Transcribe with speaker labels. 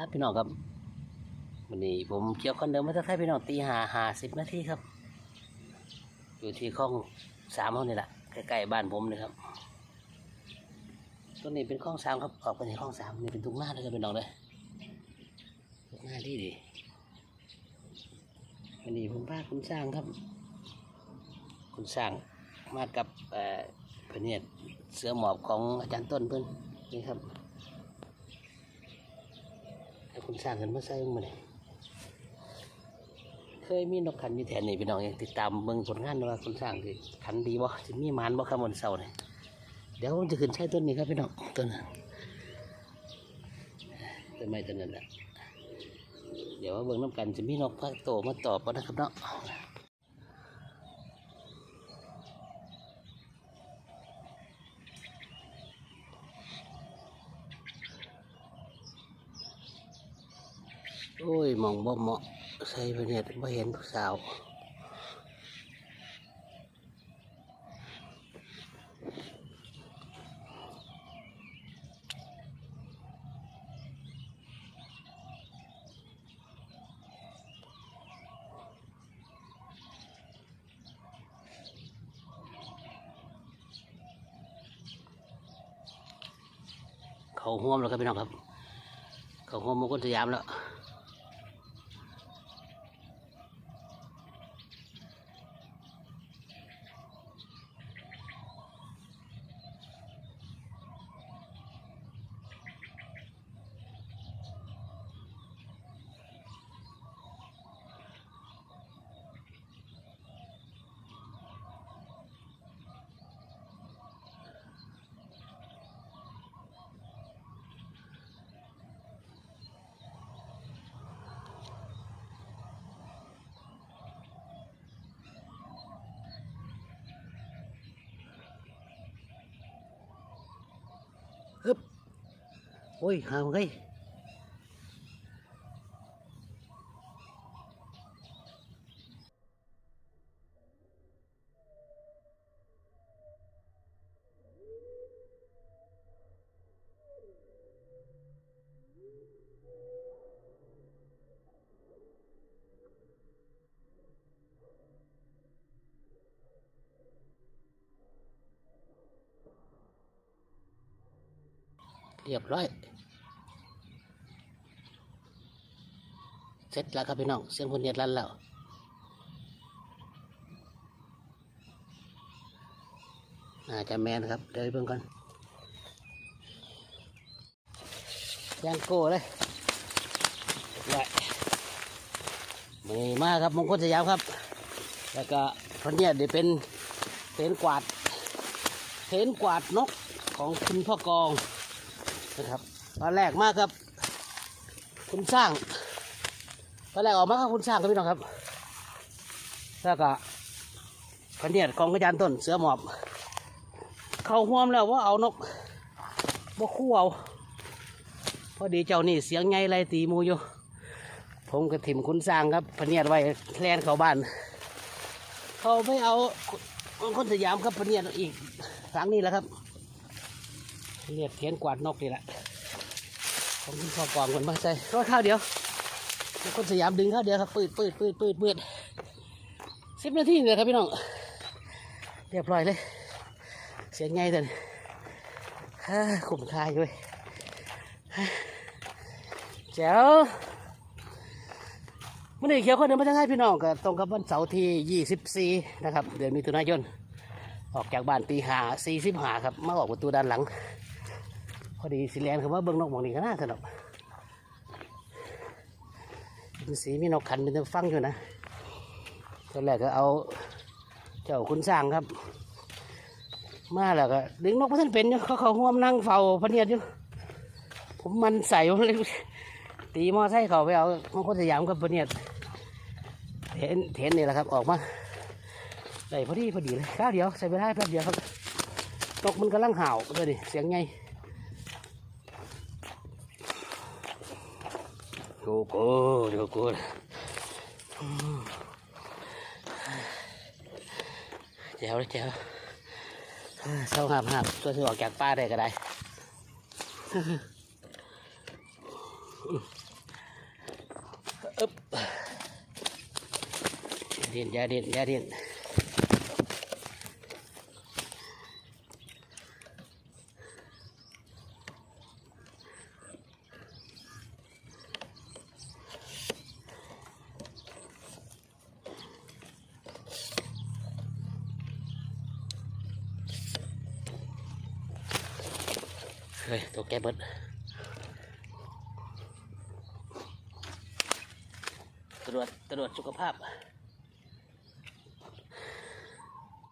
Speaker 1: ครับพี่น้องครับวันนี้ผมเกี่ยวคนเดิมมาสักแค่พี่น้องตีหาหาสิบนาทีครับ อยู่ที่คลองสามห้องนี่แหละใกล้ๆบ้านผมเลยครับต้นนี้เป็นคลองสามครับออกไปในคลองสามนี่เป็นทุ่งนาเลยครับพี่น้องเลยทุ่งนาที่ดีวันนี้ผมพาคุณสร้างครับ คุณสร้างมากับเอ่อพเนียดเสือหมอบของอาจารย์ต้นเพื่อนนี่ครับ ให้คุณสร้างกันมาใส่มาเลยเคยมีนกขันอยู่แถวนี้พี่น้องยังติดตามเมืองผลงานว่าคุณสร้างคือขันดีบ่จะมีมานบ่ครับวันเสาร์นี่เดี๋ยวผมจะขึ้นใช้ต้นนี้ครับพี่น้องต้นนั้นต้นไม้ต้นนั้นแหละเดี๋ยวว่าเบิ่งน้ำกันจะมีนกพักโตมาตอบกันนะครับเนาะ โอ้ยมองบ่เหมาะใส่ไปเนี่ยบ่เห็นผู้สาวเขาห่วมแล้วครับพี่น้องครับ เขาห่วมมงคลสยามแล้ว ฮึบโอ้ เรียบร้อย เสร็จแล้วครับพี่น้อง เสียงคนเดียดลันแล้วน่าจะแมนครับ เดี๋ยวไปเบิ่งกันย่างโก้เลยไว้มือมากครับมงคลสยามครับ แล้วก็คนเนี้ยเดี๋ยวเป็นเทนกวาดเทนกวาดนกของคุณพ่อกอง นะครับตอนแรกมากครับ คุณสร้างตอนแรกออกมาครับคุณสร้างครับพี่น้องครับแล้วก็พันเนียดกองกระยานต้นเสือหมอบ เข้าห่วมแล้วว่าเอานกบ่คู่เอาพอดีเจ้านี่เสียงไงไรตีมูอยู่ ผมกระถิ่มคุณสร้างครับพันเนียดไว้แคลนเขาบ้าน เขาไม่เอาคนสยามครับพันเนียดอีกครั้งนี้แล้วครับ เรียกเทียนกวาดนกนี่แหละผมคุณพ่อกองคนมาใส่ก็ข้าวเดียวคนสยามดึงข้าวเดียวครับปืดปืดปืดปืดปืดสิบนาทีเลยครับพี่น้องเรียบร้อยเลย เสียงไงแต่ขุมคายอยู่เว้ยฮ่าแจ๋วมื่อนี้เขียวคนเดินมาทางให้พี่น้องก็ตรงกับวันเสาร์ที่ 24 นะครับ เดือนมิถุนายน ออกจากบ้านตีหาสี่สิบหาครับ มาออกประตูด้านหลัง พอดีสิแลนคือว่าเบิ้งนกหมองนี่ก็น่าสนุกเป็นสีมีนกขันเป็นฟังอยู่นะตอนแรกก็เอาเจ้าคุณสร้างครับ มาแล้วก็ดึงนกพระท่านเป็นอยู่เขาเขาห่วมนั่งเฝ้าพระเนียดอยู่ผมมันใส่ผมเลยตีมอไซค์เขาไปเอาของคนสยามกับพระเนียดเห็นเห็นนี่แหละครับออกมาได้พอดีพอดีเลยข้าวเดียวใส่ไปได้แป๊บเดียวครับนกมันกำลังเห่าเลยดิเสียงไง โกโก้โกโก้อืมแจ๋วเลยแจ๋วอ่าเศร้าหับหับตัวที่ออกจากป้าได้ก็ได้อึ๊บเด่นอยาเด่นอยาเด่น เฮ้ยตัวแกเบิดตรวจตรวจสุขภาพ